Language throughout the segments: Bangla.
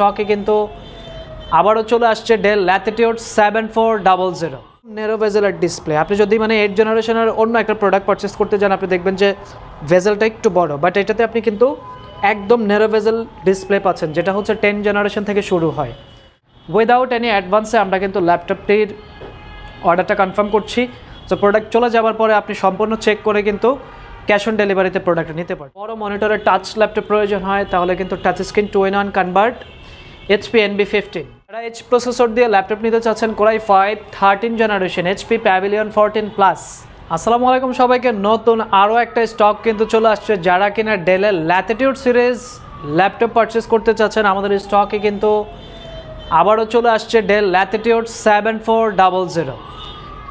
স্টকে কিন্তু আবারও চলে আসছে Dell latitude seven four double zero. Narrow ভেজেলের display আপনি যদি মানে এইট জেনারেশনের অন্য একটা প্রোডাক্ট পারচেস করতে যান, আপনি দেখবেন যে ভেজেলটা একটু বড় বাট এটাতে আপনি কিন্তু একদম নেরো ভেজেল ডিসপ্লে পাচ্ছেন, যেটা হচ্ছে টেন জেনারেশন থেকে শুরু হয়। উইদাউট এনি অ্যাডভান্সে আমরা কিন্তু ল্যাপটপটির অর্ডারটা কনফার্ম করছি। তো প্রোডাক্ট চলে যাওয়ার পরে আপনি সম্পূর্ণ চেক করে কিন্তু ক্যাশ অন ডেলিভারিতে প্রোডাক্ট নিতে পারেন বড় মনিটরে টাচ ল্যাপটপ প্রয়োজন হয়, তাহলে কিন্তু touch screen two in one convert HP NB fifteen যারা এইচ প্রসেসর দিয়ে ল্যাপটপ নিতে চাচ্ছেন core i five thirteen generation HP Pavilion fourteen plus আসসালামু আলাইকুম সবাইকে, নতুন আরও একটা স্টক কিন্তু চলে আসছে। যারা কিনা ডেলের ল্যাটিটিউড সিরিজ ল্যাপটপ পারচেস করতে চাচ্ছেন, আমাদের স্টকে কিন্তু আবারও চলে আসছে Dell latitude seven four double zero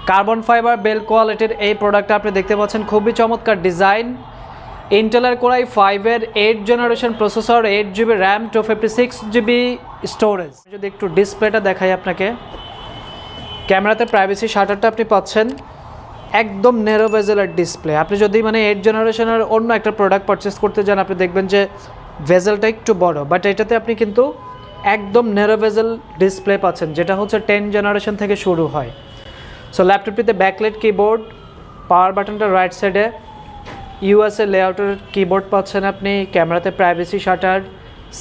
carbon fibre bell কোয়ালিটির এই প্রোডাক্টটা আপনি দেখতে পাচ্ছেন। খুবই চমৎকার ডিজাইন ইন্টেলের কোরাই ফাইভের eight generation processor eight GB RAM two fifty six GB storage যদি একটু ডিসপ্লেটা দেখাই আপনাকে। ক্যামেরাতে প্রাইভেসি শাটারটা আপনি পাচ্ছেন। একদম নেরো ভেজেলের ডিসপ্লে আপনি যদি মানে এইট জেনারেশনের অন্য একটা প্রোডাক্ট পারচেস করতে যান, আপনি দেখবেন যে ভেজেলটা একটু বড়। বাট এটাতে আপনি কিন্তু একদম নেরো ভেজেল ডিসপ্লে পাচ্ছেন, যেটা হচ্ছে টেন জেনারেশন থেকে শুরু হয়। সো ল্যাপটপটিতে ব্যাকলেট কিবোর্ড পাওয়ার বাটনটা রাইট সাইডে ইউএসএ লেআউটের কিবোর্ড পাচ্ছেন আপনি, ক্যামেরাতে privacy shutter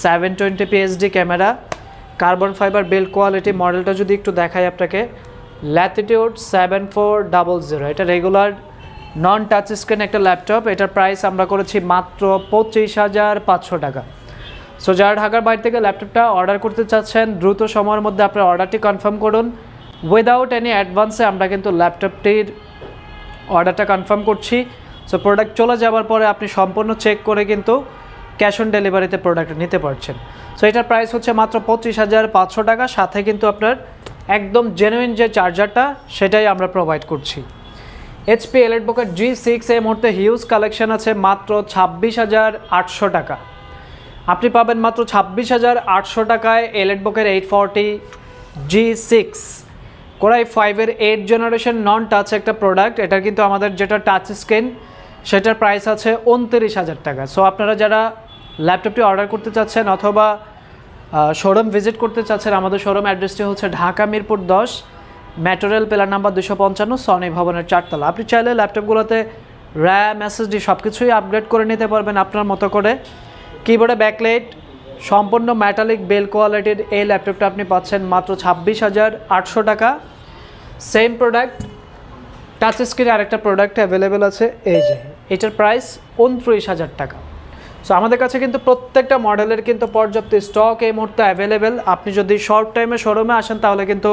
seven twenty PHD camera carbon fibre build quality মডেলটা যদি একটু দেখাই আপনাকে latitude seven four double zero এটা রেগুলার নন টাচ স্ক্রিন একটা ল্যাপটপ এটার প্রাইস আমরা করেছি মাত্র পঁচিশ হাজার পাঁচশো টাকা। সো যারা ঢাকার বাইরে থেকে ল্যাপটপটা অর্ডার করতে চাচ্ছেন, দ্রুত সময়ের মধ্যে আপনার অর্ডারটি কনফার্ম করুন। উইদাউট এনি অ্যাডভান্সে আমরা কিন্তু ল্যাপটপটির অর্ডারটা কনফার্ম করছি। সো প্রোডাক্ট চলে যাওয়ার পরে আপনি সম্পূর্ণ চেক করে কিন্তু ক্যাশ অন ডেলিভারিতে প্রোডাক্ট নিতে পারছেন। সো এটার প্রাইস হচ্ছে মাত্র পঁচিশ হাজার পাঁচশো টাকা। সাথে কিন্তু আপনার একদম জেনুইন যে চার্জারটা সেটাই আমরা প্রোভাইড করছি। এইচপি এলেট বুকের জি সিক্স এই মুহূর্তে হিউজ কালেকশন আছে মাত্র ছাব্বিশ হাজার আটশো টাকা। আপনি পাবেন মাত্র ছাব্বিশ হাজার আটশো টাকায় এলেট বুকের eight forty G six core i ফাইভের এইট জেনারেশন নন টাচ একটা প্রোডাক্ট এটা কিন্তু আমাদের যেটা টাচ স্ক্রিন সেটার প্রাইস আছে উনত্রিশ হাজার টাকা। সো আপনারা যারা ল্যাপটপটি অর্ডার করতে চাচ্ছেন অথবা শোরুম ভিজিট করতে চাচ্ছেন, আমাদের শোরুম অ্যাড্রেসটি হচ্ছে ঢাকা মিরপুর দশ ম্যাটেরিয়াল পিলার নাম্বার দুশো পঞ্চান্ন সনি ভবনের চারতলা। আপনি চাইলে ল্যাপটপগুলোতে র্যাম এসএসডি সব কিছুই আপগ্রেড করে নিতে পারবেন আপনার মতো করে। কিবোর্ডে ব্যাকলাইট সম্পূর্ণ ম্যাটালিক বেল কোয়ালিটির এই ল্যাপটপটা আপনি পাচ্ছেন মাত্র ছাব্বিশ হাজার আটশো টাকা। সেম প্রোডাক্ট টাচ স্ক্রিনে আরেকটা প্রোডাক্ট অ্যাভেলেবেল আছে, এই যে, এটার প্রাইস উনত্রিশ হাজার টাকা। সো আমাদের কাছে কিন্তু প্রত্যেকটা মডেলের কিন্তু পর্যাপ্ত স্টক এই মুহূর্তে অ্যাভেলেবেল আপনি যদি শর্ট টাইমে শোরুমে আসেন, তাহলে কিন্তু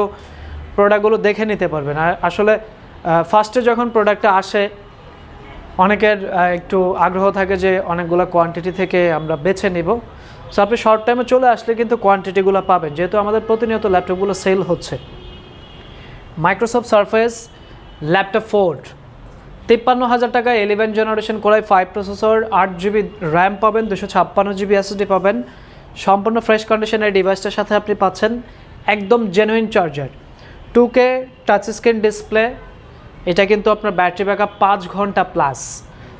প্রোডাক্টগুলো দেখে নিতে পারবেন। আর আসলে ফার্স্টে যখন প্রোডাক্টটা আসে, অনেকের একটু আগ্রহ থাকে যে অনেকগুলো কোয়ান্টিটি থেকে আমরা বেছে নিব। সো আপনি শর্ট টাইমে চলে আসলে কিন্তু কোয়ান্টিটিগুলো পাবেন। যেহেতু আমাদের প্রতিনিয়ত ল্যাপটপগুলো সেল হচ্ছে। মাইক্রোসফট সারফেস ল্যাপটপ ফোর তিপ্পান্ন হাজার টাকা eleven generation core i five processor আট জিবি র্যাম পাবেন, দুশো ছাপ্পান্ন জিবি এসএসডি পাবেন। সম্পূর্ণ ফ্রেশ কন্ডিশনের ডিভাইসটার সাথে আপনি পাচ্ছেন একদম genuine charger two K touch screen display এটা কিন্তু আপনার ব্যাটারি ব্যাকআপ পাঁচ ঘণ্টা প্লাস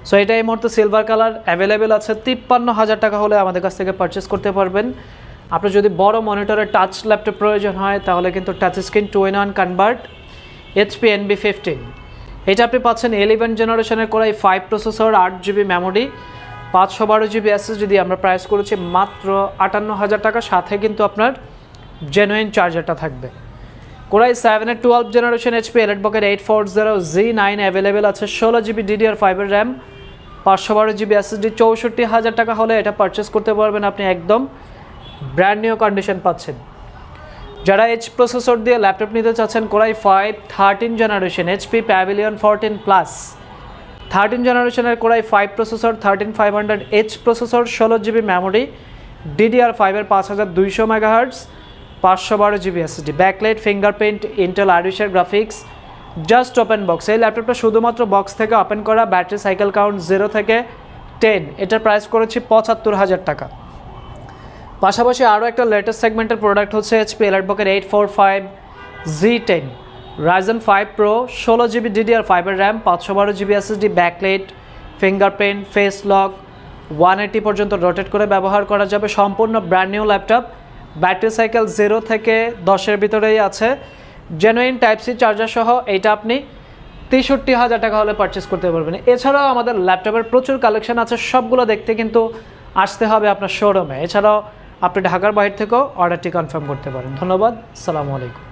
সো এটা এই মুহূর্তে সিলভার কালার অ্যাভেলেবেল আছে। তিপ্পান্ন হাজার টাকা হলে আমাদের কাছ থেকে পারচেস করতে পারবেন। আপনার যদি বড় মনিটরে টাচ ল্যাপটপ প্রয়োজন হয়, তাহলে কিন্তু touch screen two in one convert HP NB fifteen এটা আপনি পাচ্ছেন ইলেভেন জেনারেশনের করা ফাইভ প্রসেসর আট জিবি মেমোরি পাঁচশো বারো জিবি এসএসডি দিয়ে আমরা প্রাইস করেছি মাত্র আটান্ন হাজার টাকা। সাথে কিন্তু আপনার জেনুইন চার্জারটা থাকবে। কোরাই সেভেনের twelve generation HP elite বকের eight four zero G nine available আছে, ষোলো জিবি ডিডিআর ফাইভের র্যাম পাঁচশো বারো জিবি এসএসডি চৌষট্টি হাজার টাকা হলে এটা পারচেস করতে পারবেন আপনি একদম ব্র্যান্ড নিউ কন্ডিশন পাচ্ছেন। যারা এইচ প্রসেসর দিয়ে ল্যাপটপ নিতে চাচ্ছেন, core i five thirteen generation HP Pavilion fourteen plus thirteen জেনারেশনের core i five processor thirteen five hundred H processor ষোলো জিবি মেমোরি ডিডিআর ফাইভের পাঁচ হাজার দুইশো মেগাহার্টস পাঁচশো বারো GB SSD backlight fingerprint Intel আরিশের graphics just open box এই ল্যাপটপটা শুধুমাত্র বক্স থেকে ওপেন করা ব্যাটারি সাইকেল কাউন্ট জিরো থেকে টেন এটার প্রাইস করেছি পঁচাত্তর হাজার টাকা। পাশাপাশি আরও একটা লেটেস্ট সেগমেন্টের প্রোডাক্ট হচ্ছে HP elite eight four five G ten Ryzen five pro ষোলো জিবি ডিডিআর ফাইভের র্যাম পাঁচশো বারো GB SSD backlight fingerprint face lock one eighty পর্যন্ত রোটেট করে ব্যবহার করা যাবে। সম্পূর্ণ brand new laptop battery cycle zero থেকে দশের ভিতরেই আছে। জেনুইন টাইপ সি চার্জার সহ এইটা আপনি তেষট্টি হাজার টাকা হলে পারচেস করতে পারবেন। এছাড়াও আমাদের ল্যাপটপের প্রচুর কালেকশন আছে, সবগুলো দেখতে কিন্তু আসতে হবে আপনার শোরুমে এছাড়াও আপনি ঢাকার বাইরে থেকেও অর্ডারটি কনফার্ম করতে পারেন। ধন্যবাদ সালামু আলাইকুম।